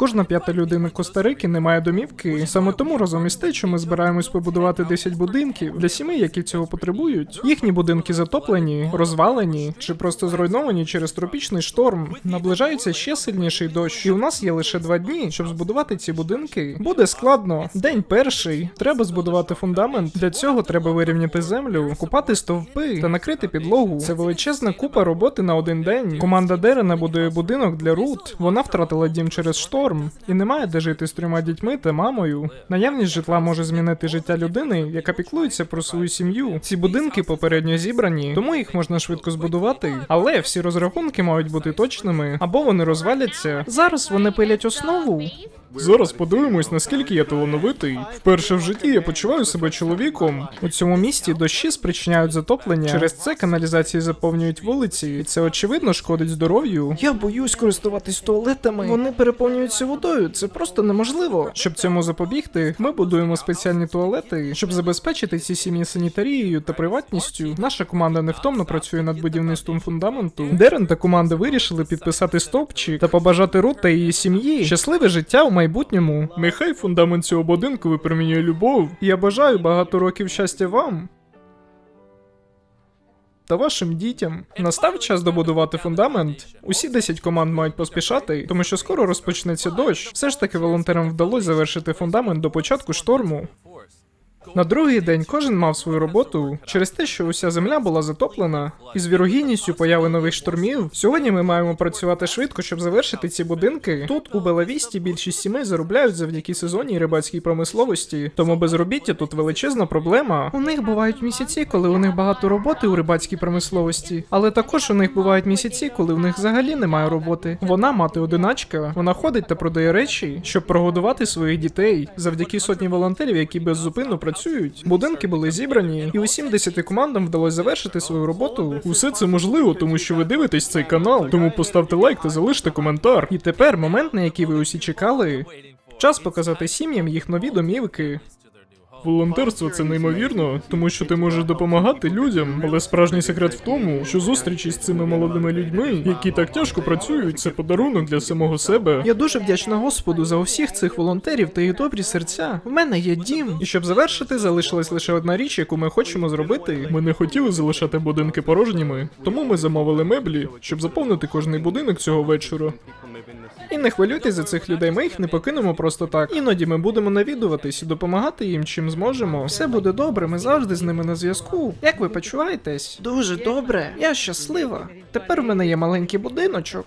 Кожна п'ята людина Коста-Рики не має домівки. Саме тому разом із те, що ми збираємось побудувати 10 будинків для сімей, які цього потребують. Їхні будинки затоплені, розвалені чи просто зруйновані через тропічний шторм. Наближається ще сильніший дощ, і у нас є лише два дні, щоб збудувати ці будинки. Буде складно. День перший. Треба збудувати фундамент. Для цього треба вирівняти землю, купати стовпи та накрити підлогу. Це величезна купа роботи на один день. Команда Дерена будує будинок для Рут. Вона втратила дім через шторм і не має де жити з трьома дітьми та мамою. Наявність житла може змінити життя людини, яка піклується про свою сім'ю. Ці будинки попередньо зібрані, тому їх можна швидко збудувати. Але всі розрахунки мають бути точними, або вони розваляться. Зараз вони пилять основу. Зараз подивимось, наскільки я талановитий. Вперше в житті я почуваю себе чоловіком. У цьому місті дощі спричиняють затоплення. Через це каналізації заповнюють вулиці, і це очевидно шкодить здоров'ю. Я боюсь користуватись туалетами. Вони переповнюються водою. Це просто неможливо. Щоб цьому запобігти, ми будуємо спеціальні туалети, щоб забезпечити ці сім'ї санітарією та приватністю. Наша команда невтомно працює над будівництвом фундаменту. Дерен та команда вирішили підписати стовпчик та побажати Рут та її сім'ї щасливе життя у майбутньому. Нехай фундамент цього будинку випромінює любов. Я бажаю багато років щастя вам. Та вашим дітям настав час добудувати фундамент. Усі 10 команд мають поспішати, тому що скоро розпочнеться дощ. Все ж таки волонтерам вдалося завершити фундамент до початку шторму. На другий день кожен мав свою роботу через те, що уся земля була затоплена. І з вірогідністю появи нових штормів. Сьогодні ми маємо працювати швидко, щоб завершити ці будинки. Тут у Белавісті більшість сімей заробляють завдяки сезонній рибацькій промисловості, тому безробіття тут величезна проблема. У них бувають місяці, коли у них багато роботи у рибацькій промисловості, але також у них бувають місяці, коли у них взагалі немає роботи. Вона мати одиначка, вона ходить та продає речі, щоб прогодувати своїх дітей. Завдяки сотні волонтерів, які беззупинно працюють. Будинки були зібрані, і усім десяти командам вдалося завершити свою роботу. Усе це можливо, тому що ви дивитесь цей канал. Тому поставте лайк та залиште коментар. І тепер момент, на який ви усі чекали. Час показати сім'ям їх нові домівки. Волонтерство це неймовірно, тому що ти можеш допомагати людям, але справжній секрет в тому, що зустрічі з цими молодими людьми, які так тяжко працюють, це подарунок для самого себе. Я дуже вдячна Господу за усіх цих волонтерів та їх добрі серця. В мене є дім. І щоб завершити, залишилась лише одна річ, яку ми хочемо зробити. Ми не хотіли залишати будинки порожніми, тому ми замовили меблі, щоб заповнити кожний будинок цього вечора. І не хвилюйтесь за цих людей, ми їх не покинемо просто так. Іноді ми будемо навідуватись і допомагати їм чим зможемо. Все буде добре, ми завжди з ними на зв'язку. Як ви почуваєтесь? Дуже добре. Я щаслива. Тепер в мене є маленький будиночок.